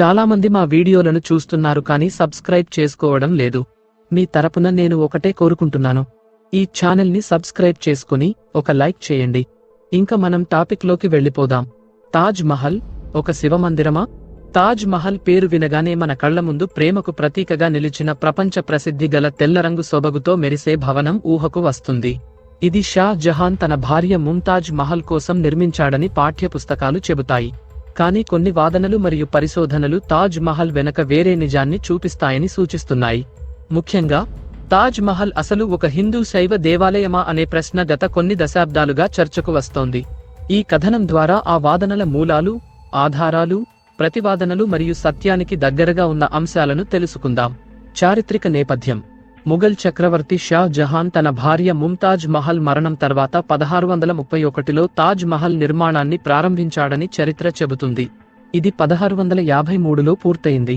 చాలా మంది మా వీడియోలను చూస్తున్నారు కానీ సబ్స్క్రైబ్ చేసుకోవడం లేదు. మీ తరపున నేను ఒకటే కోరుకుంటున్నాను. ఈ ఛానల్ని సబ్స్క్రైబ్ చేసుకుని ఒక లైక్ చేయండి. ఇంకా మనం టాపిక్లోకి వెళ్ళిపోదాం. తాజ్ మహల్ ఒక శివమందిరమా? తాజ్ మహల్ పేరు వినగానే మన కళ్ళ ముందు ప్రేమకు ప్రతీకగా నిలిచిన ప్రపంచ ప్రసిద్ధి గల తెల్లరంగు సొబగుతో మెరిసే భవనం ఊహకు వస్తుంది. ఇది షా జహాన్ తన భార్య ముంతాజ్ మహల్ కోసం నిర్మించాడని పాఠ్య పుస్తకాలు చెబుతాయి. కానీ కొన్ని వాదనలు మరియు పరిశోధనలు తాజ్ మహల్ వెనక వేరే నిజాన్ని చూపిస్తాయని సూచిస్తున్నాయి. ముఖ్యంగా తాజ్ మహల్ అసలు ఒక హిందూ శైవ దేవాలయమా అనే ప్రశ్న గత కొన్ని దశాబ్దాలుగా చర్చకు వస్తోంది. ఈ కథనం ద్వారా ఆ వాదనల మూలాలు ఆధారాలు ప్రతివాదనలు మరియు సత్యానికి దగ్గరగా ఉన్న అంశాలను తెలుసుకుందాం. చారిత్రక నేపథ్యం. ముఘల్ చక్రవర్తి షా జహాన్ తన భార్య ముంతాజ్ మహల్ మరణం తర్వాత పదహారు వందల ముప్పై ఒకటిలో తాజ్ మహల్ నిర్మాణాన్ని ప్రారంభించాడని చరిత్ర చెబుతుంది. ఇది పదహారు వందల యాభై మూడులో పూర్తయింది.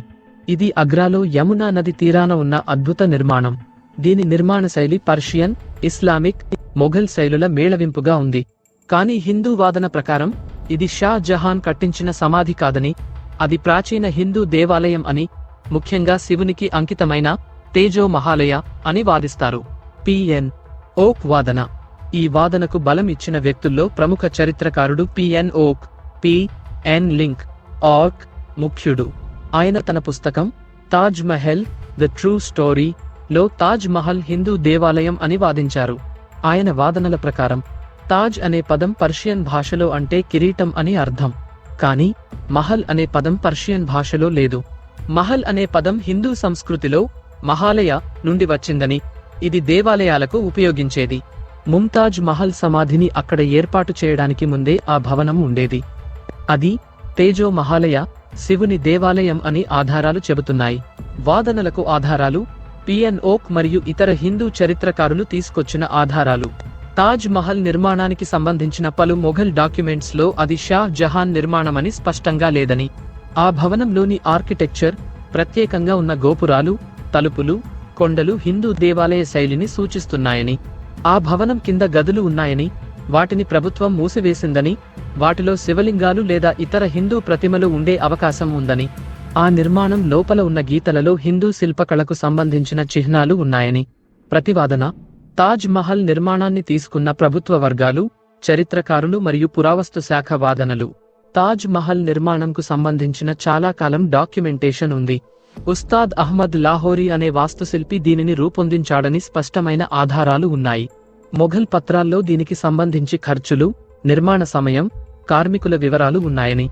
ఇది అగ్రాలో యమునా నది తీరాన ఉన్న అద్భుత నిర్మాణం. దీని నిర్మాణ శైలి పర్షియన్ ఇస్లామిక్ మొఘల్ శైలుల మేళవింపుగా ఉంది. కానీ హిందూ వాదన ప్రకారం ఇది షా జహాన్ కట్టించిన సమాధి కాదని అది ప్రాచీన హిందూ దేవాలయం అని ముఖ్యంగా శివునికి అంకితమైన తేజో మహాలయ అని వాదిస్తారు. పిఎన్ ఓక్ వాదన. ఈ వాదనకు బలం ఇచ్చిన వ్యక్తుల్లో ప్రముఖ చరిత్రకారుడు పిఎన్ ఓక్ పి ఎన్ లింక్ ఆర్క్ ముఖ్యుడు. ఆయన తన పుస్తకం Taj Mahal the true story లో తాజ్ మహల్ హిందూ దేవాలయం అని వాదించారు. ఆయన వాదనల ప్రకారం తాజ్ అనే పదం పర్షియన్ భాషలో అంటే కిరీటం అని అర్థం. కానీ మహల్ అనే పదం పర్షియన్ భాషలో లేదు. మహల్ అనే పదం హిందూ సంస్కృతిలో మహాలయ నుండి వచ్చిందని ఇది దేవాలయాలకు ఉపయోగించేది. ముంతాజ్ మహల్ సమాధిని అక్కడ ఏర్పాటు చేయడానికి ముందే ఆ భవనం ఉండేది. అది తేజో మహాలయ శివుని దేవాలయం అని ఆధారాలు చెబుతున్నాయి. వాదనలకు ఆధారాలు పిఎన్ ఓక్ మరియు ఇతర హిందూ చరిత్రకారులు తీసుకొచ్చిన ఆధారాలు. తాజ్ మహల్ నిర్మాణానికి సంబంధించిన పలు మొఘల్ డాక్యుమెంట్స్లో అది షా జహాన్ నిర్మాణమని స్పష్టంగా లేదని. ఆ భవనంలోని ఆర్కిటెక్చర్ ప్రత్యేకంగా ఉన్న గోపురాలు తలుపులు కొండలు హిందూ దేవాలయ శైలిని సూచిస్తున్నాయని ఆ భవనం కింద గదులు ఉన్నాయని వాటిని ప్రభుత్వం మూసివేసిందని వాటిలో శివలింగాలు లేదా ఇతర హిందూ ప్రతిమలు ఉండే అవకాశం ఉందని ఆ నిర్మాణం లోపల ఉన్న గీతలలో హిందూ శిల్పకళకు సంబంధించిన చిహ్నాలు ఉన్నాయని ప్రతివాదన తాజ్ మహల్ నిర్మాణాన్ని తీసుకున్న ప్రభుత్వ వర్గాలు చరిత్రకారులు మరియు పురావస్తు శాఖ వాదనలు. తాజ్ మహల్ నిర్మాణంకు సంబంధించిన చాలా కాలం డాక్యుమెంటేషన్ ఉంది. ఉస్తాద్ అహ్మద్ లాహోరీ అనే వాస్తుశిల్పి దీనిని రూపొందించాడని స్పష్టమైన ఆధారాలు ఉన్నాయి. మొఘల్ పత్రాల్లో దీనికి సంబంధించి ఖర్చులు నిర్మాణ సమయం కార్మికుల వివరాలు ఉన్నాయని.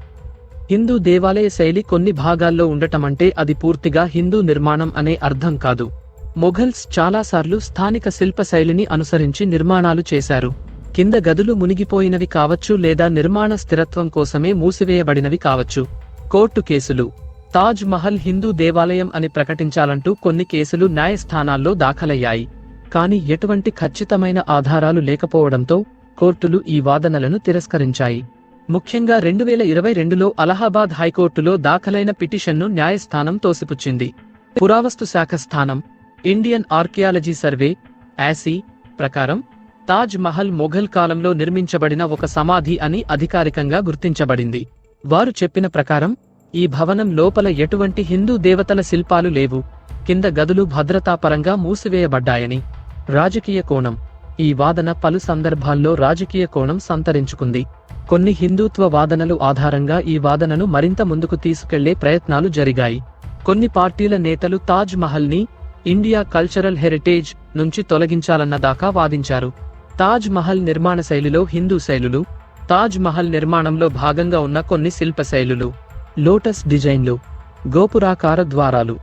హిందూ దేవాలయ శైలి కొన్ని భాగాల్లో ఉండటమంటే అది పూర్తిగా హిందూ నిర్మాణం అనే అర్థం కాదు. మొఘల్స్ చాలాసార్లు స్థానిక శిల్ప శైలిని అనుసరించి నిర్మాణాలు చేశారు. కింద గదులు మునిగిపోయినవి కావచ్చు లేదా నిర్మాణ స్థిరత్వం కోసమే మూసివేయబడినవి కావచ్చు. కోర్టు కేసులు. తాజ్ మహల్ హిందూ దేవాలయం అని ప్రకటించాలంటూ కొన్ని కేసులు న్యాయస్థానాల్లో దాఖలయ్యాయి. కానీ ఎటువంటి ఖచ్చితమైన ఆధారాలు లేకపోవడంతో కోర్టులు ఈ వాదనలను తిరస్కరించాయి. ముఖ్యంగా రెండు వేల ఇరవై రెండులో అలహాబాద్ హైకోర్టులో దాఖలైన పిటిషన్ను న్యాయస్థానం తోసిపుచ్చింది. పురావస్తు శాఖ స్థానం ఇండియన్ ఆర్కియాలజీ సర్వే యాసీ ప్రకారం తాజ్ మహల్ మొఘల్ కాలంలో నిర్మించబడిన ఒక సమాధి అని అధికారికంగా గుర్తించబడింది. వారు చెప్పిన ప్రకారం ఈ భవనం లోపల ఎటువంటి హిందూ దేవతల శిల్పాలు లేవు. కింద గదులు భద్రతాపరంగా మూసివేయబడ్డాయని. రాజకీయ కోణం. ఈ వాదన పలు సందర్భాల్లో రాజకీయ కోణం సంతరించుకుంది. కొన్ని హిందూత్వ వాదనలు ఆధారంగా ఈ వాదనను మరింత ముందుకు తీసుకెళ్ళే ప్రయత్నాలు జరిగాయి. కొన్ని పార్టీల నేతలు తాజ్ మహల్ని ఇండియా కల్చరల్ హెరిటేజ్ నుంచి తొలగించాలన్న దాకా వాదించారు. తాజ్ మహల్ నిర్మాణ శైలిలో హిందూ శైలులు తాజ్ మహల్ నిర్మాణంలో భాగంగా ఉన్న కొన్ని శిల్ప శైలులు. లోటస్ డిజైన్లు గోపురాకార ద్వారాలు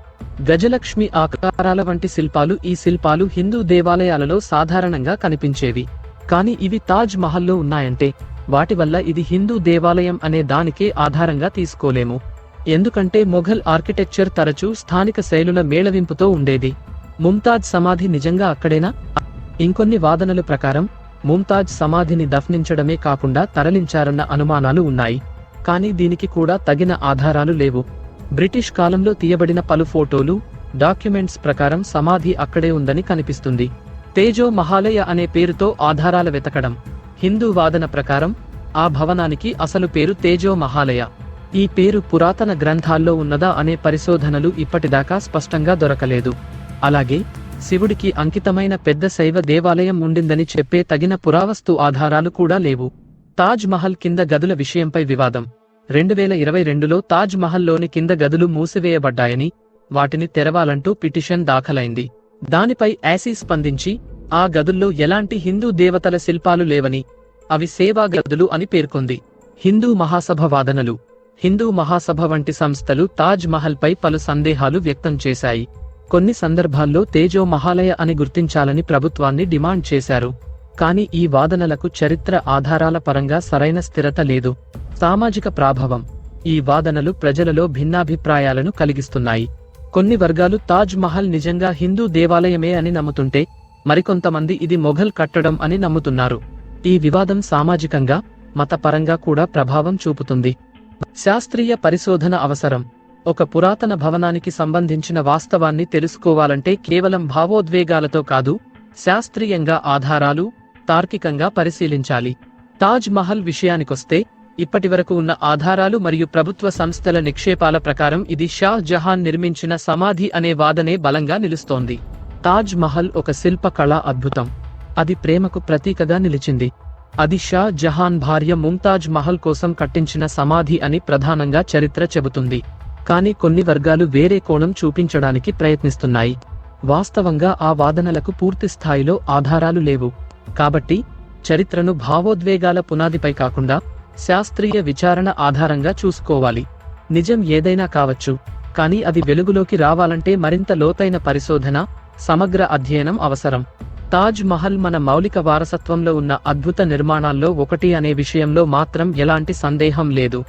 గజలక్ష్మి ఆకారాల వంటి శిల్పాలు. ఈ శిల్పాలు హిందూ దేవాలయాలలో సాధారణంగా కనిపించేవి. కానీ ఇవి తాజ్ మహల్లో ఉన్నాయంటే వాటి వల్ల ఇది హిందూ దేవాలయం అనే దానికే ఆధారంగా తీసుకోలేము. ఎందుకంటే మొఘల్ ఆర్కిటెక్చర్ తరచూ స్థానిక శైలుల మేళవింపుతో ఉండేది. ముంతాజ్ సమాధి నిజంగా అక్కడేనా? ఇంకొన్ని వాదనల ప్రకారం ముంతాజ్ సమాధిని దఫ్నించడమే కాకుండా తరలించారన్న అనుమానాలు ఉన్నాయి. కానీ దీనికి కూడా తగిన ఆధారాలు లేవు. బ్రిటిష్ కాలంలో తీయబడిన పలు ఫోటోలు డాక్యుమెంట్స్ ప్రకారం సమాధి అక్కడే ఉందని కనిపిస్తుంది. తేజో మహాలయ అనే పేరుతో ఆధారాల వెతకడం హిందూ వాదన ప్రకారం ఆ భవనానికి అసలు పేరు తేజో మహాలయ. ఈ పేరు పురాతన గ్రంథాల్లో ఉన్నదా అనే పరిశోధనలు ఇప్పటిదాకా స్పష్టంగా దొరకలేదు. అలాగే శివుడికి అంకితమైన పెద్ద శైవ దేవాలయం ఉండిందని చెప్పే తగిన పురావస్తు ఆధారాలు కూడా లేవు. తాజ్ మహల్ కింద గదుల విషయంపై వివాదం. రెండు వేల ఇరవై రెండులో తాజ్ మహల్లోని కింద గదులు మూసివేయబడ్డాయని వాటిని తెరవాలంటూ పిటిషన్ దాఖలైంది. దానిపై యాసీ స్పందించి ఆ గదుల్లో ఎలాంటి హిందూ దేవతల శిల్పాలు లేవని అవి సేవా గదులు అని పేర్కొంది. హిందూ మహాసభ వాదనలు. హిందూ మహాసభ వంటి సంస్థలు తాజ్ మహల్ పై పలు సందేహాలు వ్యక్తం చేశాయి. కొన్ని సందర్భాల్లో తేజో మహాలయ అని గుర్తించాలని ప్రభుత్వాన్ని డిమాండ్ చేశారు. కానీ ఈ వాదనలకు చరిత్ర ఆధారాల పరంగా సరైన స్థిరత లేదు. సామాజిక ప్రాభవం. ఈ వాదనలు ప్రజలలో భిన్నాభిప్రాయాలను కలిగిస్తున్నాయి. కొన్ని వర్గాలు తాజ్ మహల్ నిజంగా హిందూ దేవాలయమే అని నమ్ముతుంటే మరికొంతమంది ఇది మొఘల్ కట్టడం అని నమ్ముతున్నారు. ఈ వివాదం సామాజికంగా మతపరంగా కూడా ప్రభావం చూపుతుంది. శాస్త్రీయ పరిశోధన అవసరం. ఒక పురాతన భవనానికి సంబంధించిన వాస్తవాన్ని తెలుసుకోవాలంటే కేవలం భావోద్వేగాలతో కాదు శాస్త్రీయంగా ఆధారాలు తార్కికంగా పరిశీలించాలి. తాజ్ మహల్ విషయానికొస్తే ఇప్పటివరకు ఉన్న ఆధారాలు మరియు ప్రభుత్వ సంస్థల నిక్షేపాల ప్రకారం ఇది షా జహాన్ నిర్మించిన సమాధి అనే వాదనే బలంగా నిలుస్తోంది. తాజ్ మహల్ ఒక శిల్ప కళా అద్భుతం. అది ప్రేమకు ప్రతీకగా నిలిచింది. అది షా జహాన్ భార్య ముంతాజ్ మహల్ కోసం కట్టించిన సమాధి అని ప్రధానంగా చరిత్ర చెబుతుంది. కానీ కొన్ని వర్గాలు వేరే కోణం చూపించడానికి ప్రయత్నిస్తున్నాయి. వాస్తవంగా ఆ వాదనలకు పూర్తి స్థాయిలో ఆధారాలు లేవు. కాబట్టి చరిత్రను భావోద్వేగాల పునాదిపై కాకుండా శాస్త్రీయ విచారణ ఆధారంగా చూసుకోవాలి. నిజం ఏదైనా కావచ్చు కానీ అది వెలుగులోకి రావాలంటే మరింత లోతైన పరిశోధన సమగ్ర అధ్యయనం అవసరం. తాజ్ మహల్ మన మౌలిక వారసత్వంలో ఉన్న అద్భుత నిర్మాణాల్లో ఒకటి అనే విషయంలో మాత్రం ఎలాంటి సందేహం లేదు.